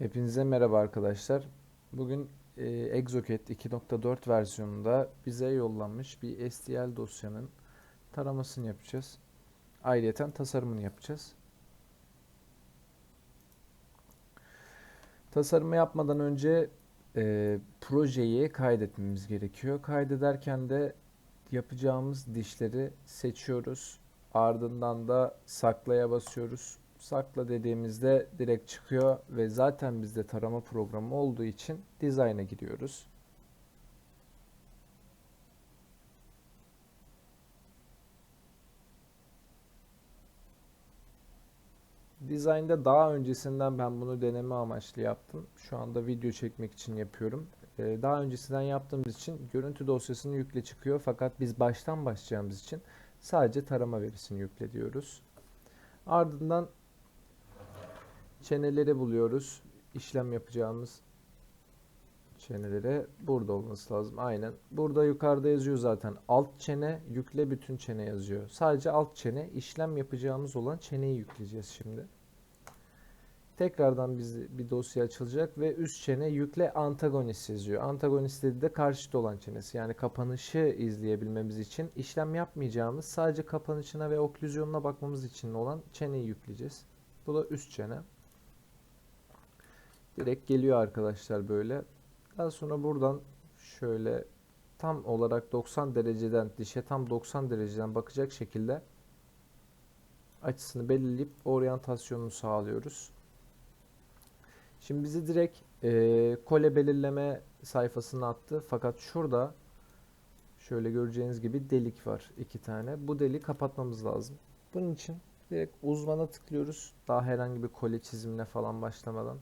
Hepinize merhaba arkadaşlar. Bugün e, Exocad 2.4 versiyonunda bize yollanmış bir STL dosyanın taramasını yapacağız. Ayrıyeten tasarımını yapacağız. Tasarımı yapmadan önce e, projeyi kaydetmemiz gerekiyor. Kaydederken de yapacağımız dişleri seçiyoruz. Ardından da saklaya basıyoruz. Sakla dediğimizde direkt çıkıyor ve zaten bizde tarama programı olduğu için design'a giriyoruz. Design'da daha öncesinden ben bunu deneme amaçlı yaptım. Şu anda video çekmek için yapıyorum. Ee, Daha öncesinden yaptığımız için görüntü dosyasını yükle çıkıyor. Fakat biz baştan başlayacağımız için sadece tarama verisini yükle diyoruz. Ardından çeneleri buluyoruz. İşlem yapacağımız çenelere burada olması lazım. Aynen. Burada yukarıda yazıyor zaten. Alt çene yükle bütün çene yazıyor. Sadece alt çene işlem yapacağımız olan çeneyi yükleyeceğiz şimdi. Tekrardan biz bir dosya açılacak ve üst çene yükle antagonist yazıyor. Antagonist dediği de karşıt olan çenesi. Yani kapanışı izleyebilmemiz için işlem yapmayacağımız sadece kapanışına ve oklüzyonuna bakmamız için olan çeneyi yükleyeceğiz. Bu da üst çene. Direkt geliyor arkadaşlar böyle. Daha sonra buradan şöyle tam olarak 90 dereceden dişe tam 90 dereceden bakacak şekilde açısını belirleyip oryantasyonunu sağlıyoruz. Şimdi bizi direkt e, kole belirleme sayfasına attı. Fakat şurada şöyle göreceğiniz gibi delik var iki tane. Bu deliği kapatmamız lazım. Bunun için direkt uzmana tıklıyoruz. Daha herhangi bir kole çizimine falan başlamadan.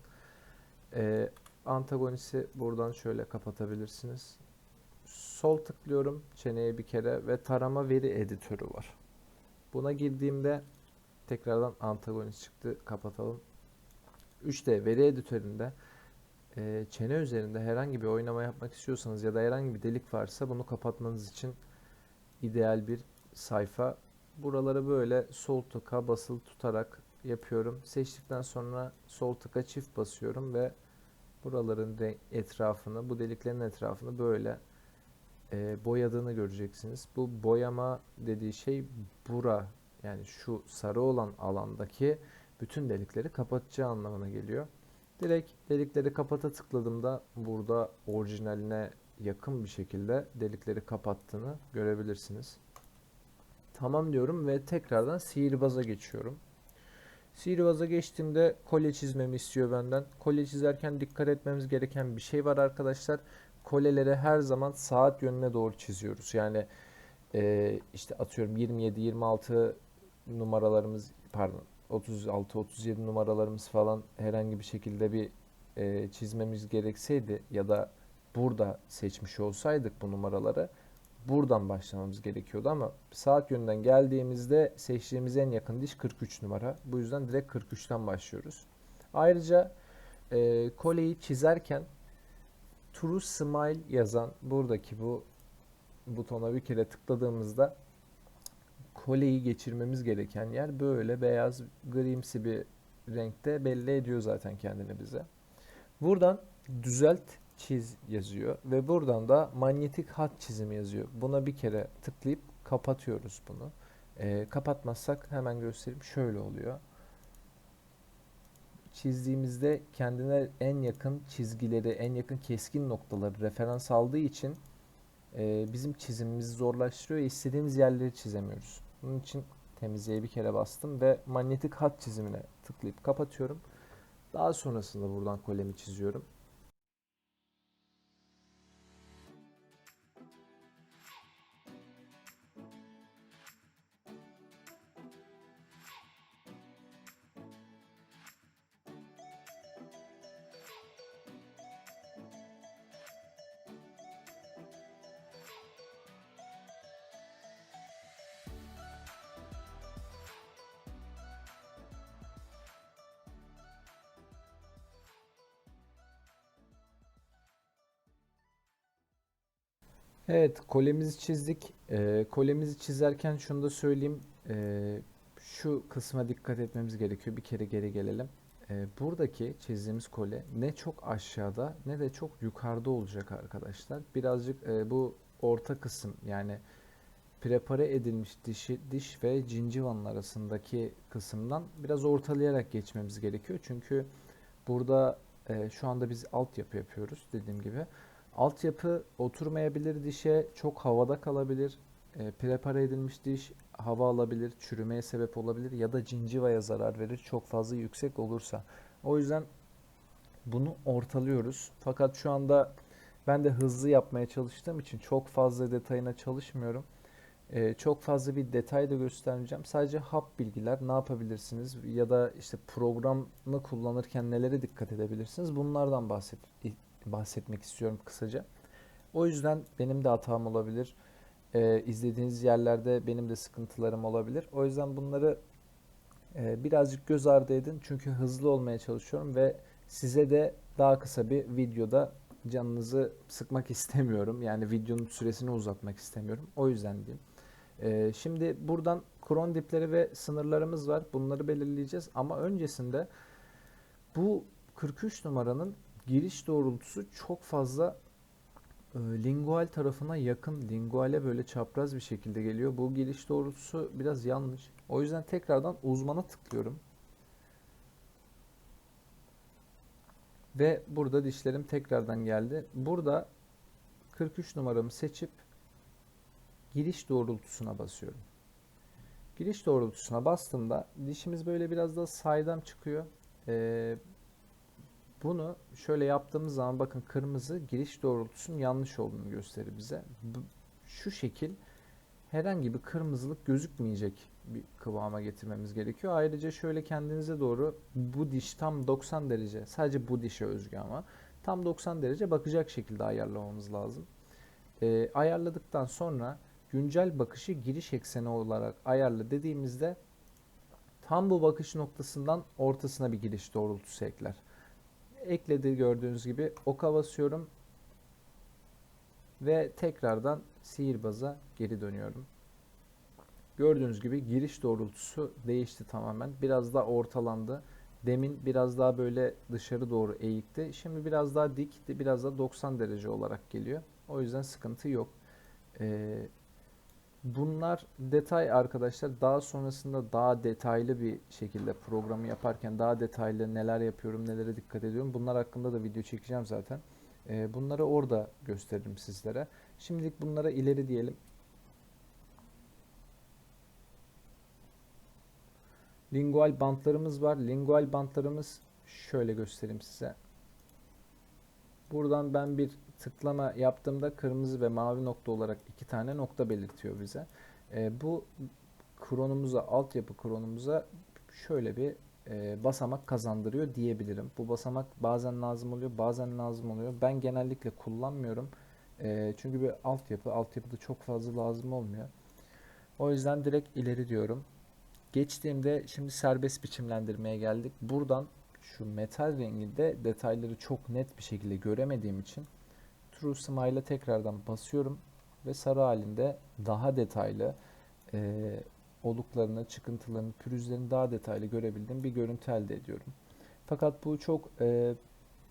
E, antagonisti buradan şöyle kapatabilirsiniz. Sol tıklıyorum çeneye bir kere ve tarama veri editörü var. Buna girdiğimde tekrardan antagonist çıktı. Kapatalım. 3D veri editöründe e, çene üzerinde herhangi bir oynama yapmak istiyorsanız ya da herhangi bir delik varsa bunu kapatmanız için ideal bir sayfa. Buraları böyle sol tıka basılı tutarak yapıyorum. Seçtikten sonra sol tıka çift basıyorum ve buraların etrafını, bu deliklerin etrafını böyle e, boyadığını göreceksiniz. Bu boyama dediği şey bura yani şu sarı olan alandaki bütün delikleri kapatacağı anlamına geliyor. Direkt delikleri kapata tıkladığımda burada orijinaline yakın bir şekilde delikleri kapattığını görebilirsiniz. Tamam diyorum ve tekrardan sihirbaza geçiyorum. Sihirbaza geçtiğimde kolye çizmemi istiyor benden. Kolye çizerken dikkat etmemiz gereken bir şey var arkadaşlar. Koleleri her zaman saat yönüne doğru çiziyoruz. Yani e, işte atıyorum 27-26 numaralarımız pardon 36-37 numaralarımız falan herhangi bir şekilde bir e, çizmemiz gerekseydi ya da burada seçmiş olsaydık bu numaraları buradan başlamamız gerekiyordu ama saat yönünden geldiğimizde seçtiğimiz en yakın diş 43 numara. Bu yüzden direkt 43'ten başlıyoruz. Ayrıca e, koleyi çizerken True Smile yazan buradaki bu butona bir kere tıkladığımızda koleyi geçirmemiz gereken yer böyle beyaz grimsi bir renkte belli ediyor zaten kendini bize. Buradan düzelt çiz yazıyor ve buradan da manyetik hat çizimi yazıyor. Buna bir kere tıklayıp kapatıyoruz bunu. Ee, kapatmazsak hemen göstereyim şöyle oluyor. Çizdiğimizde kendine en yakın çizgileri, en yakın keskin noktaları referans aldığı için e, bizim çizimimizi zorlaştırıyor. İstediğimiz yerleri çizemiyoruz. Bunun için temizleye bir kere bastım ve manyetik hat çizimine tıklayıp kapatıyorum. Daha sonrasında buradan kolemi çiziyorum. Evet, kolemizi çizdik. Ee, kolemizi çizerken şunu da söyleyeyim. Ee, şu kısma dikkat etmemiz gerekiyor. Bir kere geri gelelim. e, buradaki çizdiğimiz kole ne çok aşağıda ne de çok yukarıda olacak arkadaşlar. Birazcık e, bu orta kısım yani prepare edilmiş dişi, diş ve cincivanın arasındaki kısımdan biraz ortalayarak geçmemiz gerekiyor. Çünkü burada e, şu anda biz altyapı yapıyoruz dediğim gibi. Altyapı oturmayabilir dişe, çok havada kalabilir. E, prepare edilmiş diş hava alabilir, çürümeye sebep olabilir ya da cincivaya zarar verir çok fazla yüksek olursa. O yüzden bunu ortalıyoruz. Fakat şu anda ben de hızlı yapmaya çalıştığım için çok fazla detayına çalışmıyorum. Ee, çok fazla bir detay da göstermeyeceğim. Sadece hap bilgiler ne yapabilirsiniz ya da işte programı kullanırken nelere dikkat edebilirsiniz bunlardan bahset bahsetmek istiyorum kısaca. O yüzden benim de hatam olabilir. Ee, izlediğiniz yerlerde benim de sıkıntılarım olabilir. O yüzden bunları e, birazcık göz ardı edin. Çünkü hızlı olmaya çalışıyorum ve size de daha kısa bir videoda canınızı sıkmak istemiyorum. Yani videonun süresini uzatmak istemiyorum. O yüzden diyeyim. Ee, şimdi buradan kron dipleri ve sınırlarımız var. Bunları belirleyeceğiz. Ama öncesinde bu 43 numaranın giriş doğrultusu çok fazla e, lingual tarafına yakın. Linguale böyle çapraz bir şekilde geliyor. Bu giriş doğrultusu biraz yanlış. O yüzden tekrardan uzmana tıklıyorum. Ve burada dişlerim tekrardan geldi. Burada 43 numaramı seçip giriş doğrultusuna basıyorum. Giriş doğrultusuna bastığımda dişimiz böyle biraz da saydam çıkıyor. Ee, bunu şöyle yaptığımız zaman bakın kırmızı giriş doğrultusunun yanlış olduğunu gösterir bize. Şu şekil herhangi bir kırmızılık gözükmeyecek bir kıvama getirmemiz gerekiyor. Ayrıca şöyle kendinize doğru bu diş tam 90 derece sadece bu dişe özgü ama tam 90 derece bakacak şekilde ayarlamamız lazım. Ee, ayarladıktan sonra güncel bakışı giriş ekseni olarak ayarla dediğimizde tam bu bakış noktasından ortasına bir giriş doğrultusu ekler. Ekledi gördüğünüz gibi oka basıyorum ve tekrardan sihirbaza geri dönüyorum. Gördüğünüz gibi giriş doğrultusu değişti tamamen. Biraz daha ortalandı. Demin biraz daha böyle dışarı doğru eğikti. Şimdi biraz daha dik, biraz daha 90 derece olarak geliyor. O yüzden sıkıntı yok. Ee, bunlar detay arkadaşlar. Daha sonrasında daha detaylı bir şekilde programı yaparken daha detaylı neler yapıyorum, nelere dikkat ediyorum. Bunlar hakkında da video çekeceğim zaten. Ee, bunları orada gösteririm sizlere. Şimdilik bunlara ileri diyelim. Lingual bantlarımız var. Lingual bantlarımız şöyle göstereyim size. Buradan ben bir tıklama yaptığımda kırmızı ve mavi nokta olarak iki tane nokta belirtiyor bize. E, bu kronumuza, altyapı kronumuza şöyle bir e, basamak kazandırıyor diyebilirim. Bu basamak bazen lazım oluyor, bazen lazım oluyor. Ben genellikle kullanmıyorum. E, çünkü bir altyapı, altyapıda çok fazla lazım olmuyor. O yüzden direkt ileri diyorum. Geçtiğimde şimdi serbest biçimlendirmeye geldik. Buradan şu metal renginde detayları çok net bir şekilde göremediğim için True Smile'a tekrardan basıyorum ve sarı halinde daha detaylı e, oluklarını, çıkıntılarını, pürüzlerini daha detaylı görebildiğim bir görüntü elde ediyorum. Fakat bu çok e,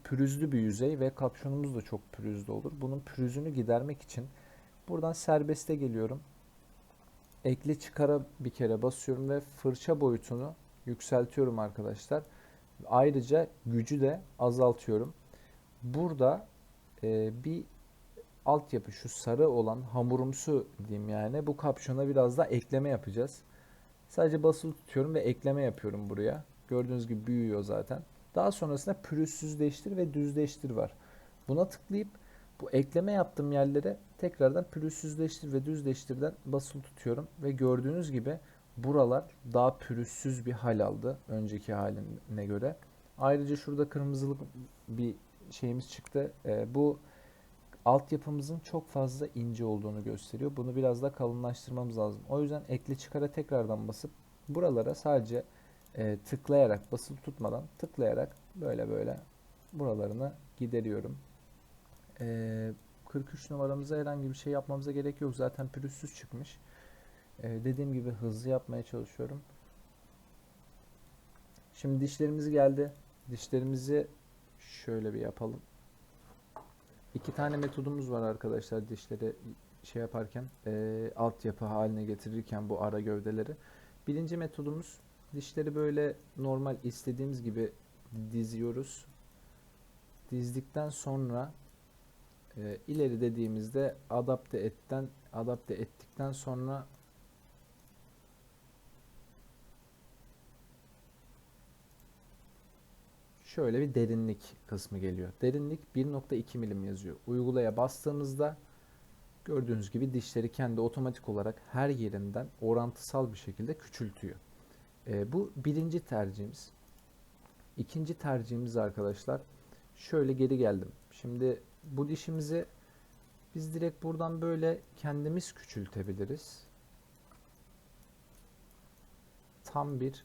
pürüzlü bir yüzey ve kapşonumuz da çok pürüzlü olur. Bunun pürüzünü gidermek için buradan serbeste geliyorum. Ekli çıkara bir kere basıyorum ve fırça boyutunu yükseltiyorum arkadaşlar. Ayrıca gücü de azaltıyorum. Burada e, bir altyapı şu sarı olan hamurumsu diyeyim yani bu kapşona biraz daha ekleme yapacağız. Sadece basılı tutuyorum ve ekleme yapıyorum buraya. Gördüğünüz gibi büyüyor zaten. Daha sonrasında pürüzsüzleştir ve düzleştir var. Buna tıklayıp bu ekleme yaptığım yerlere tekrardan pürüzsüzleştir ve düzleştirden basılı tutuyorum ve gördüğünüz gibi buralar daha pürüzsüz bir hal aldı önceki haline göre. Ayrıca şurada kırmızılık bir şeyimiz çıktı. E, bu altyapımızın çok fazla ince olduğunu gösteriyor. Bunu biraz da kalınlaştırmamız lazım. O yüzden ekle çıkara tekrardan basıp buralara sadece e, tıklayarak basılı tutmadan tıklayarak böyle böyle buralarını gideriyorum. E, 43 numaramıza herhangi bir şey yapmamıza gerek yok. Zaten pürüzsüz çıkmış. E, dediğim gibi hızlı yapmaya çalışıyorum. Şimdi dişlerimiz geldi. Dişlerimizi şöyle bir yapalım. İki tane metodumuz var arkadaşlar dişleri şey yaparken eee altyapı haline getirirken bu ara gövdeleri. Birinci metodumuz dişleri böyle normal istediğimiz gibi diziyoruz. Dizdikten sonra e, ileri dediğimizde adapte etten adapte ettikten sonra şöyle bir derinlik kısmı geliyor. Derinlik 1.2 milim yazıyor. Uygulaya bastığımızda gördüğünüz gibi dişleri kendi otomatik olarak her yerinden orantısal bir şekilde küçültüyor. E, bu birinci tercihimiz. İkinci tercihimiz arkadaşlar şöyle geri geldim. Şimdi bu dişimizi biz direkt buradan böyle kendimiz küçültebiliriz. Tam bir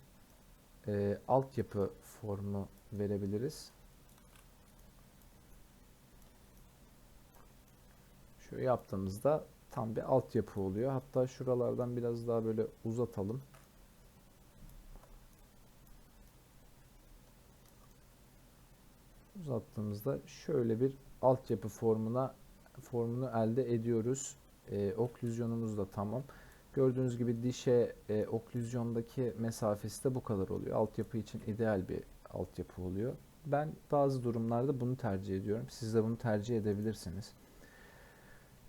e, altyapı formu verebiliriz. Şöyle yaptığımızda tam bir altyapı oluyor. Hatta şuralardan biraz daha böyle uzatalım. Uzattığımızda şöyle bir altyapı formuna formunu elde ediyoruz. E, oklüzyonumuz da tamam. Gördüğünüz gibi dişe e, oklüzyondaki mesafesi de bu kadar oluyor. Altyapı için ideal bir altyapı oluyor. Ben bazı durumlarda bunu tercih ediyorum. Siz de bunu tercih edebilirsiniz.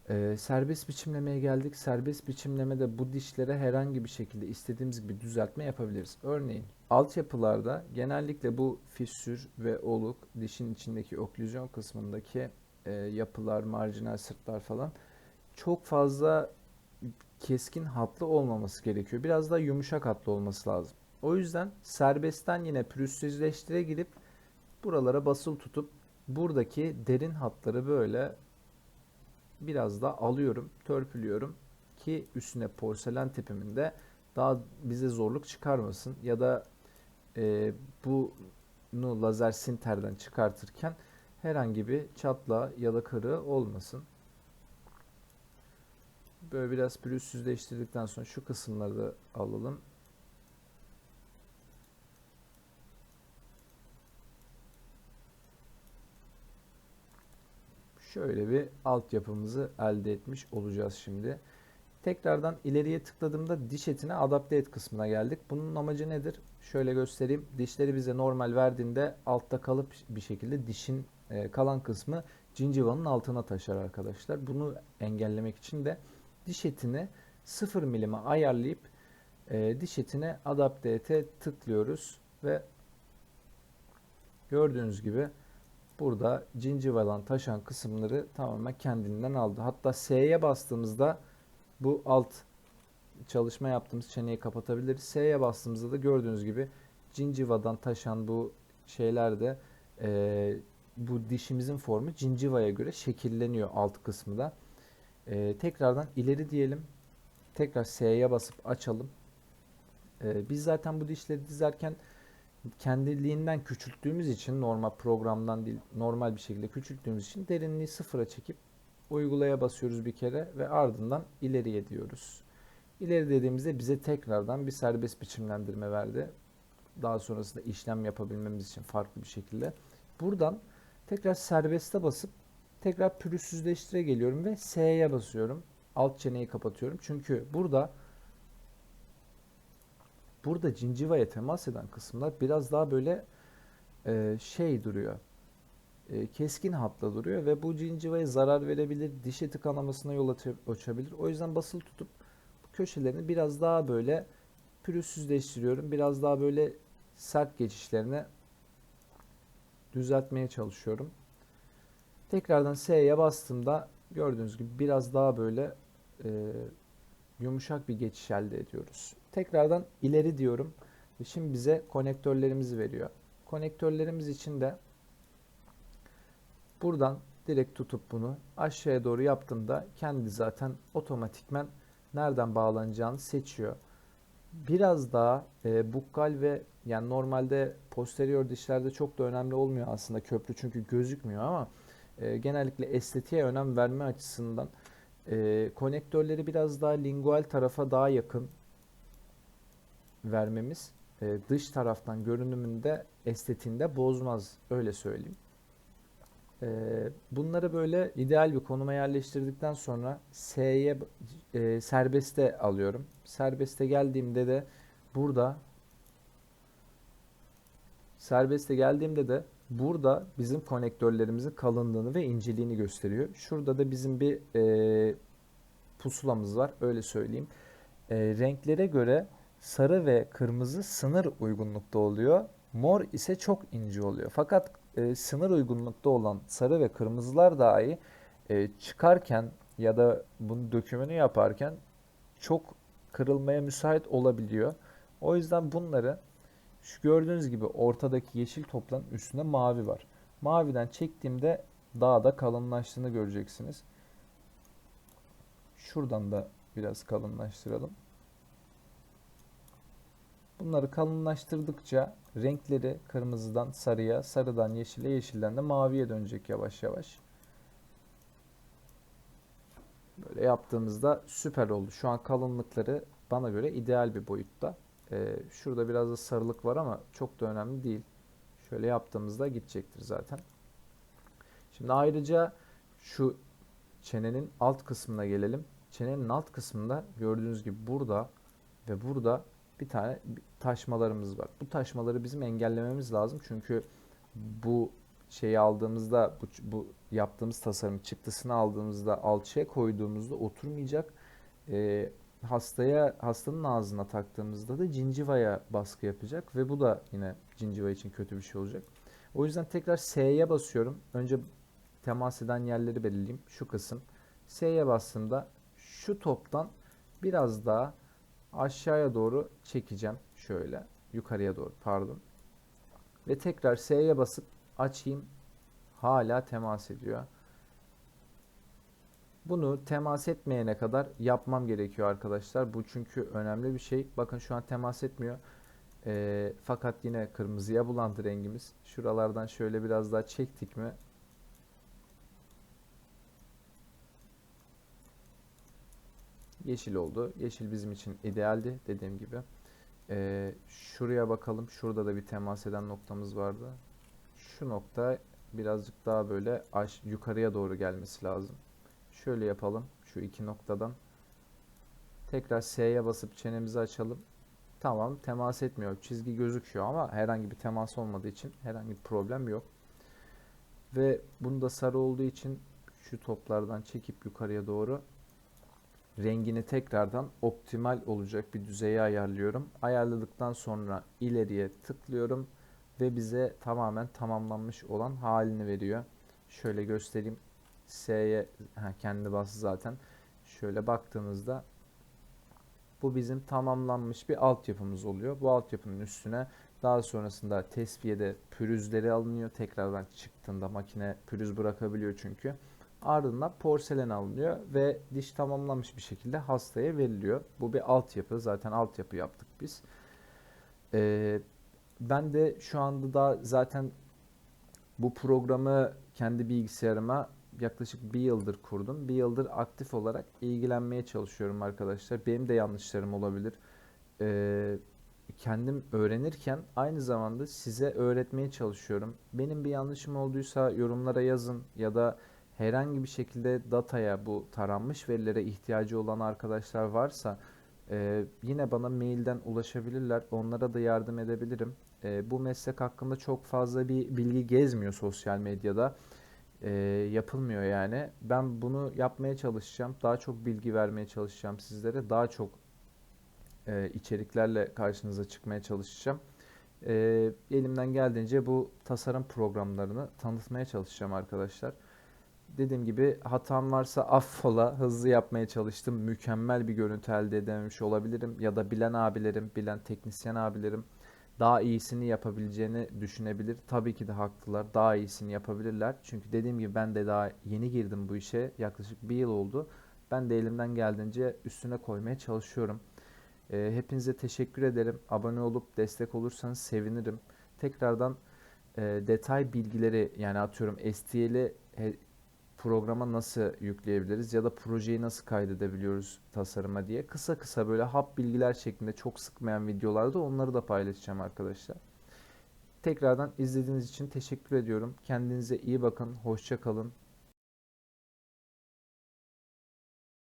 Ee, serbest biçimlemeye geldik. Serbest biçimlemede bu dişlere herhangi bir şekilde istediğimiz gibi düzeltme yapabiliriz. Örneğin altyapılarda genellikle bu fissür ve oluk dişin içindeki oklüzyon kısmındaki e, yapılar, marjinal sırtlar falan çok fazla keskin hatlı olmaması gerekiyor. Biraz daha yumuşak hatlı olması lazım. O yüzden serbestten yine pürüzsüzleştire girip buralara basılı tutup buradaki derin hatları böyle biraz da alıyorum, törpülüyorum ki üstüne porselen tipiminde daha bize zorluk çıkarmasın ya da e, bunu lazer sinterden çıkartırken herhangi bir çatla ya da kırığı olmasın. Böyle biraz pürüzsüzleştirdikten sonra şu kısımları da alalım. Şöyle bir altyapımızı elde etmiş olacağız şimdi. Tekrardan ileriye tıkladığımda diş etine adapte et kısmına geldik. Bunun amacı nedir? Şöyle göstereyim. Dişleri bize normal verdiğinde altta kalıp bir şekilde dişin e, kalan kısmı cincivanın altına taşar arkadaşlar. Bunu engellemek için de diş etini 0 milime ayarlayıp e, diş etine adapte ete tıklıyoruz ve gördüğünüz gibi burada cincivadan taşan kısımları tamamen kendinden aldı. Hatta S'ye bastığımızda bu alt çalışma yaptığımız çeneyi kapatabiliriz. S'ye bastığımızda da gördüğünüz gibi cincivadan taşan bu şeyler de e, bu dişimizin formu cincivaya göre şekilleniyor alt kısmı da. E, tekrardan ileri diyelim. Tekrar S'ye basıp açalım. E, biz zaten bu dişleri dizerken kendiliğinden küçülttüğümüz için normal programdan değil normal bir şekilde küçülttüğümüz için derinliği sıfıra çekip uygulaya basıyoruz bir kere ve ardından ileriye diyoruz. İleri dediğimizde bize tekrardan bir serbest biçimlendirme verdi. Daha sonrasında işlem yapabilmemiz için farklı bir şekilde. Buradan tekrar serbeste basıp tekrar pürüzsüzleştire geliyorum ve S'ye basıyorum. Alt çeneyi kapatıyorum. Çünkü burada burada cincivaya temas eden kısımlar biraz daha böyle e, şey duruyor. E, keskin hatla duruyor ve bu cincivaya zarar verebilir, diş eti kanamasına yol açabilir. O yüzden basılı tutup bu köşelerini biraz daha böyle pürüzsüzleştiriyorum. Biraz daha böyle sert geçişlerini düzeltmeye çalışıyorum. Tekrardan S'ye bastığımda gördüğünüz gibi biraz daha böyle e, yumuşak bir geçiş elde ediyoruz. Tekrardan ileri diyorum. Şimdi bize konektörlerimizi veriyor. Konektörlerimiz için de buradan direkt tutup bunu aşağıya doğru yaptığımda kendi zaten otomatikmen nereden bağlanacağını seçiyor. Biraz daha e, bukkal ve yani normalde posterior dişlerde çok da önemli olmuyor aslında köprü çünkü gözükmüyor ama e, genellikle estetiğe önem verme açısından e, konektörleri biraz daha lingual tarafa daha yakın vermemiz e, dış taraftan görünümünde estetiğinde bozmaz öyle söyleyeyim. E, bunları böyle ideal bir konuma yerleştirdikten sonra S'ye e, serbeste alıyorum. Serbeste geldiğimde de burada serbeste geldiğimde de burada bizim konektörlerimizin kalınlığını ve inceliğini gösteriyor. Şurada da bizim bir e, pusulamız var öyle söyleyeyim. E, renklere göre sarı ve kırmızı sınır uygunlukta oluyor. Mor ise çok ince oluyor. Fakat e, sınır uygunlukta olan sarı ve kırmızılar dahi e, çıkarken ya da bunun dökümünü yaparken çok kırılmaya müsait olabiliyor. O yüzden bunları şu gördüğünüz gibi ortadaki yeşil topların üstünde mavi var. Maviden çektiğimde daha da kalınlaştığını göreceksiniz. Şuradan da biraz kalınlaştıralım. Bunları kalınlaştırdıkça renkleri kırmızıdan sarıya, sarıdan yeşile, yeşilden de maviye dönecek yavaş yavaş. Böyle yaptığımızda süper oldu. Şu an kalınlıkları bana göre ideal bir boyutta. Ee, şurada biraz da sarılık var ama çok da önemli değil. Şöyle yaptığımızda gidecektir zaten. Şimdi ayrıca şu çenenin alt kısmına gelelim. Çenenin alt kısmında gördüğünüz gibi burada ve burada bir tane taşmalarımız var. Bu taşmaları bizim engellememiz lazım. Çünkü bu şeyi aldığımızda bu, bu yaptığımız tasarım çıktısını aldığımızda alçıya koyduğumuzda oturmayacak. E, hastaya hastanın ağzına taktığımızda da cincivaya baskı yapacak ve bu da yine cinciva için kötü bir şey olacak. O yüzden tekrar S'ye basıyorum. Önce temas eden yerleri belirleyeyim. Şu kısım. S'ye bastığımda şu toptan biraz daha aşağıya doğru çekeceğim. Şöyle yukarıya doğru pardon. Ve tekrar S'ye basıp açayım. Hala temas ediyor. Bunu temas etmeyene kadar yapmam gerekiyor arkadaşlar. Bu çünkü önemli bir şey. Bakın şu an temas etmiyor. E, fakat yine kırmızıya bulandı rengimiz. Şuralardan şöyle biraz daha çektik mi yeşil oldu. Yeşil bizim için idealdi dediğim gibi. Ee, şuraya bakalım. Şurada da bir temas eden noktamız vardı. Şu nokta birazcık daha böyle yukarıya doğru gelmesi lazım. Şöyle yapalım. Şu iki noktadan. Tekrar S'ye basıp çenemizi açalım. Tamam temas etmiyor. Çizgi gözüküyor ama herhangi bir temas olmadığı için herhangi bir problem yok. Ve bunda sarı olduğu için şu toplardan çekip yukarıya doğru rengini tekrardan optimal olacak bir düzeye ayarlıyorum. Ayarladıktan sonra ileriye tıklıyorum ve bize tamamen tamamlanmış olan halini veriyor. Şöyle göstereyim. S'ye kendi bası zaten. Şöyle baktığımızda bu bizim tamamlanmış bir altyapımız oluyor. Bu altyapının üstüne daha sonrasında tesviyede pürüzleri alınıyor. Tekrardan çıktığında makine pürüz bırakabiliyor çünkü. Ardından porselen alınıyor ve diş tamamlanmış bir şekilde hastaya veriliyor. Bu bir altyapı. Zaten altyapı yaptık biz. Ee, ben de şu anda da zaten bu programı kendi bilgisayarıma yaklaşık bir yıldır kurdum. Bir yıldır aktif olarak ilgilenmeye çalışıyorum arkadaşlar. Benim de yanlışlarım olabilir. Ee, kendim öğrenirken aynı zamanda size öğretmeye çalışıyorum. Benim bir yanlışım olduysa yorumlara yazın ya da herhangi bir şekilde dataya bu taranmış verilere ihtiyacı olan arkadaşlar varsa e, yine bana mailden ulaşabilirler. Onlara da yardım edebilirim. E, bu meslek hakkında çok fazla bir bilgi gezmiyor sosyal medyada. E, yapılmıyor yani. Ben bunu yapmaya çalışacağım. Daha çok bilgi vermeye çalışacağım sizlere. Daha çok e, içeriklerle karşınıza çıkmaya çalışacağım. E, elimden geldiğince bu tasarım programlarını tanıtmaya çalışacağım arkadaşlar dediğim gibi hatam varsa affola. Hızlı yapmaya çalıştım. Mükemmel bir görüntü elde edememiş olabilirim. Ya da bilen abilerim, bilen teknisyen abilerim daha iyisini yapabileceğini düşünebilir. Tabii ki de haklılar. Daha iyisini yapabilirler. Çünkü dediğim gibi ben de daha yeni girdim bu işe. Yaklaşık bir yıl oldu. Ben de elimden geldiğince üstüne koymaya çalışıyorum. E, hepinize teşekkür ederim. Abone olup destek olursanız sevinirim. Tekrardan e, detay bilgileri yani atıyorum STL'i programa nasıl yükleyebiliriz ya da projeyi nasıl kaydedebiliyoruz tasarıma diye kısa kısa böyle hap bilgiler şeklinde çok sıkmayan videolarda onları da paylaşacağım arkadaşlar. Tekrardan izlediğiniz için teşekkür ediyorum. Kendinize iyi bakın. Hoşça kalın.